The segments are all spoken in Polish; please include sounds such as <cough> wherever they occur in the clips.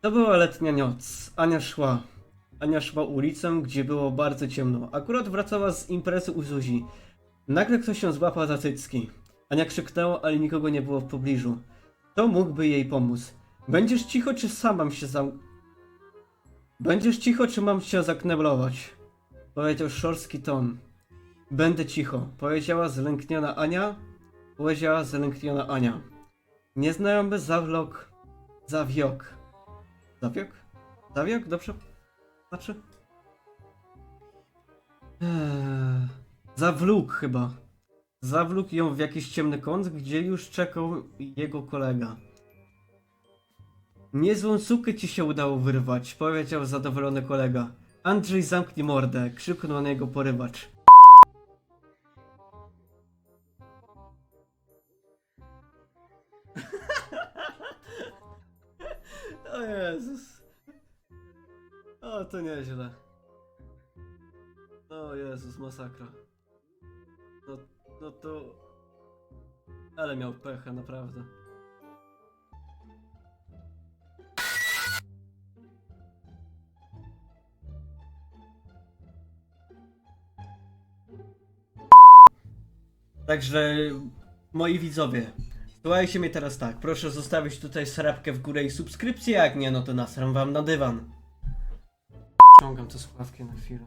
To była letnia noc. Ania szła. Ania szła ulicą, gdzie było bardzo ciemno. Akurat wracała z imprezy u Zuzi. Nagle ktoś ją złapał za cycki. Ania krzyknęła, ale nikogo nie było w pobliżu. Kto mógłby jej pomóc? Będziesz cicho, czy sam mam się zam... Będziesz cicho, czy mam cię zakneblować? Powiedział szorstki ton. Będę cicho, powiedziała zlękniona Ania. Powiedziała zlękniona Ania. Nieznajomy zawlok... Zawiok. Zawiok? Zawiok? Dobrze? Znaczy? Eee, zawlókł chyba. Zawlókł ją w jakiś ciemny kąt, gdzie już czekał jego kolega. Niezłą sukę ci się udało wyrwać, powiedział zadowolony kolega. Andrzej zamknij mordę, krzyknął na niego porywacz. <laughs> O Jezus. O, to nieźle. O Jezus, masakra. No, no to... Ale miał pecha, naprawdę. Także, moi widzowie, słuchajcie mnie teraz tak. Proszę zostawić tutaj srapkę w górę i subskrypcję, jak nie, no to nasram wam na dywan. Ciągam te słuchawki na chwilę.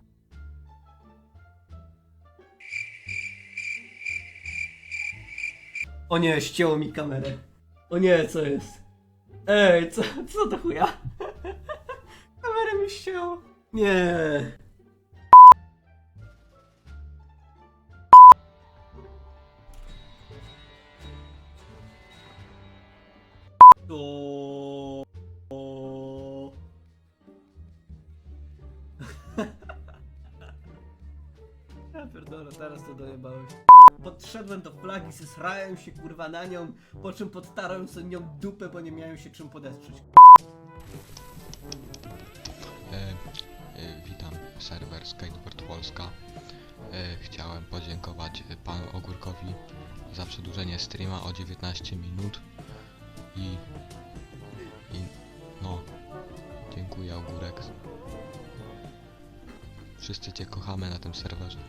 O nie, ścięło mi kamerę. O nie, co jest? Ej, co, co to chuja? <laughs> Kamerę mi ścięło. Nie. To... Ja pierdolę, teraz to dojebałeś. Podszedłem do flagi, zesrałem się kurwa na nią, po czym podtarłem sobie nią dupę, bo nie miałem się czym podestrzeć. E, e, witam, serwer Skateboard Polska. E, chciałem podziękować panu Ogórkowi za przedłużenie streama o 19 minut i, i no, dziękuję Ogórek. Wszyscy cię kochamy na tym serwerze.